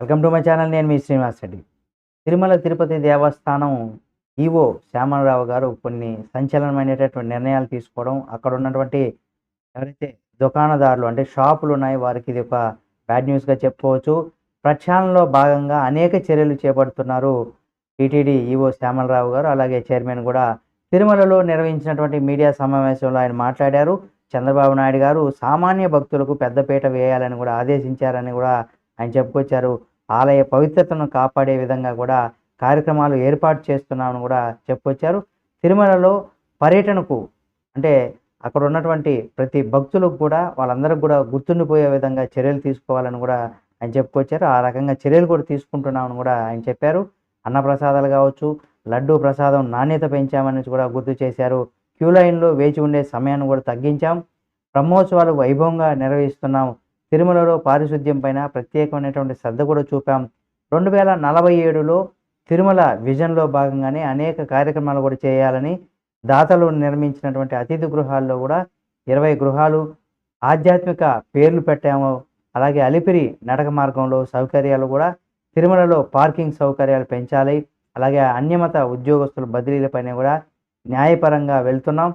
Welcome to my channel నేను మీ శ్రీనివాస్ రెడ్డి. తిరుమల తిరుపతి దేవస్థానం EO Shyamalarao గారు కొన్ని సంచలనమైనటువంటి నిర్ణయాలు తీసుకోవడం అక్కడ ఉన్నటువంటి ఎవరైతే దుకాణదారులు అంటే షాపులు ఉన్నాయి వారికి ఇది ఒక బ్యాడ్ న్యూస్గా చెప్పుకోవచ్చు. ప్రక్షాళనలో భాగంగా అనేక చర్యలు చేపడుతున్నారు టీటీడీ ఈవో శ్యామలరావు గారు. అలాగే చైర్మన్ కూడా తిరుమలలో నిర్వహించినటువంటి మీడియా సమావేశంలో ఆయన మాట్లాడారు. చంద్రబాబు నాయుడు గారు సామాన్య భక్తులకు పెద్దపీట వేయాలని కూడా ఆదేశించారని కూడా ఆయన చెప్పుకొచ్చారు. ఆలయ పవిత్రతను కాపాడే విధంగా కూడా కార్యక్రమాలు ఏర్పాటు చేస్తున్నామని కూడా చెప్పుకొచ్చారు. తిరుమలలో పర్యటనకు అంటే అక్కడ ఉన్నటువంటి ప్రతి భక్తులకు కూడా వాళ్ళందరికీ కూడా గుర్తుండిపోయే విధంగా చర్యలు తీసుకోవాలని కూడా ఆయన చెప్పుకొచ్చారు. ఆ రకంగా చర్యలు కూడా తీసుకుంటున్నామని కూడా ఆయన చెప్పారు. అన్నప్రసాదాలు కావచ్చు లడ్డూ ప్రసాదం నాణ్యత పెంచామని కూడా గుర్తు చేశారు. క్యూ లైన్లో వేచి ఉండే సమయాన్ని కూడా తగ్గించాం. బ్రహ్మోత్సవాలు వైభవంగా నిర్వహిస్తున్నాం. తిరుమలలో పారిశుద్ధ్యం పైన ప్రత్యేకమైనటువంటి శ్రద్ధ కూడా చూపాం. రెండు వేల నలభై ఏడులో తిరుమల విజన్లో భాగంగానే అనేక కార్యక్రమాలు కూడా చేయాలని దాతలు నిర్మించినటువంటి అతిథి గృహాల్లో కూడా ఇరవై గృహాలు ఆధ్యాత్మిక పేర్లు పెట్టాము. అలాగే అలిపిరి నడక మార్గంలో సౌకర్యాలు కూడా తిరుమలలో పార్కింగ్ సౌకర్యాలు పెంచాలి. అలాగే అన్యమత ఉద్యోగస్తుల బదిలీలపైన కూడా న్యాయపరంగా వెళ్తున్నాం.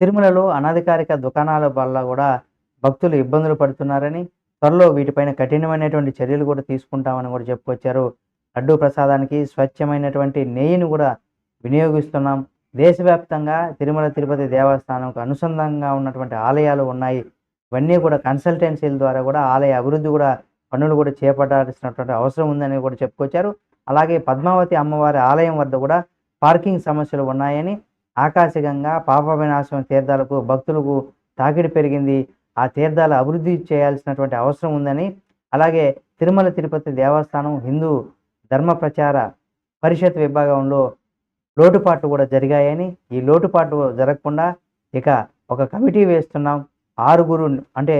తిరుమలలో అనధికారిక దుకాణాల వల్ల కూడా భక్తులు ఇబ్బందులు పడుతున్నారని త్వరలో వీటిపైన కఠినమైనటువంటి చర్యలు కూడా తీసుకుంటామని కూడా చెప్పుకొచ్చారు. లడ్డూ ప్రసాదానికి స్వచ్ఛమైనటువంటి నెయ్యిని కూడా వినియోగిస్తున్నాం. దేశవ్యాప్తంగా తిరుమల తిరుపతి దేవస్థానంకు అనుసంధానంగా ఉన్నటువంటి ఆలయాలు ఉన్నాయి. ఇవన్నీ కూడా కన్సల్టెన్సీల ద్వారా కూడా ఆలయ అభివృద్ధి కూడా పనులు కూడా చేపట్టాల్సినటువంటి అవసరం ఉందని కూడా చెప్పుకొచ్చారు. అలాగే పద్మావతి అమ్మవారి ఆలయం వద్ద కూడా పార్కింగ్ సమస్యలు ఉన్నాయని ఆకాశగంగా పాప వినాశం తీర్థాలకు భక్తులకు తాకిడి పెరిగింది. ఆ తీర్థాలు అభివృద్ధి చేయాల్సినటువంటి అవసరం ఉందని అలాగే తిరుమల తిరుపతి దేవస్థానం హిందూ ధర్మ ప్రచార పరిషత్ విభాగంలో లోటుపాట్లు కూడా జరిగాయని ఈ లోటుపాట్లు జరగకుండా ఇక ఒక కమిటీ వేస్తున్నాం. ఆరుగురు అంటే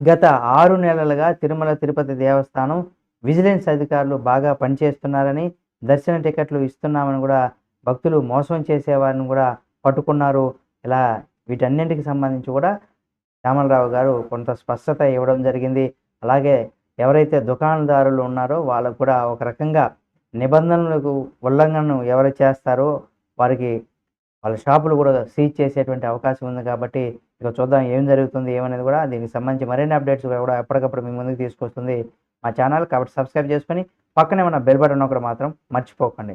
గత ఆరు నెలలుగా తిరుమల తిరుపతి దేవస్థానం విజిలెన్స్ అధికారులు బాగా పనిచేస్తున్నారని దర్శన టికెట్లు ఇస్తున్నామని కూడా భక్తులు మోసం చేసేవారిని కూడా పట్టుకున్నారు. ఇలా వీటన్నింటికి సంబంధించి కూడా శ్యామలరావు గారు కొంత స్పష్టత ఇవ్వడం జరిగింది. అలాగే ఎవరైతే దుకాణదారులు ఉన్నారో వాళ్ళకు కూడా ఒక రకంగా నిబంధనలకు ఉల్లంఘనను ఎవరు చేస్తారో వారికి వాళ్ళ షాపులు కూడా సీజ్ చేసేటువంటి అవకాశం ఉంది కాబట్టి ఇక చూద్దాం ఏం జరుగుతుంది ఏమనేది కూడా దీనికి సంబంధించి మరిన్ని అప్డేట్స్ కూడా ఎప్పటికప్పుడు మీ ముందుకు తీసుకొస్తుంది మా ఛానల్. కాబట్టి సబ్స్క్రైబ్ చేసుకొని పక్కనే ఉన్న బెల్ బటన్ ఒకటి మాత్రం మర్చిపోకండి.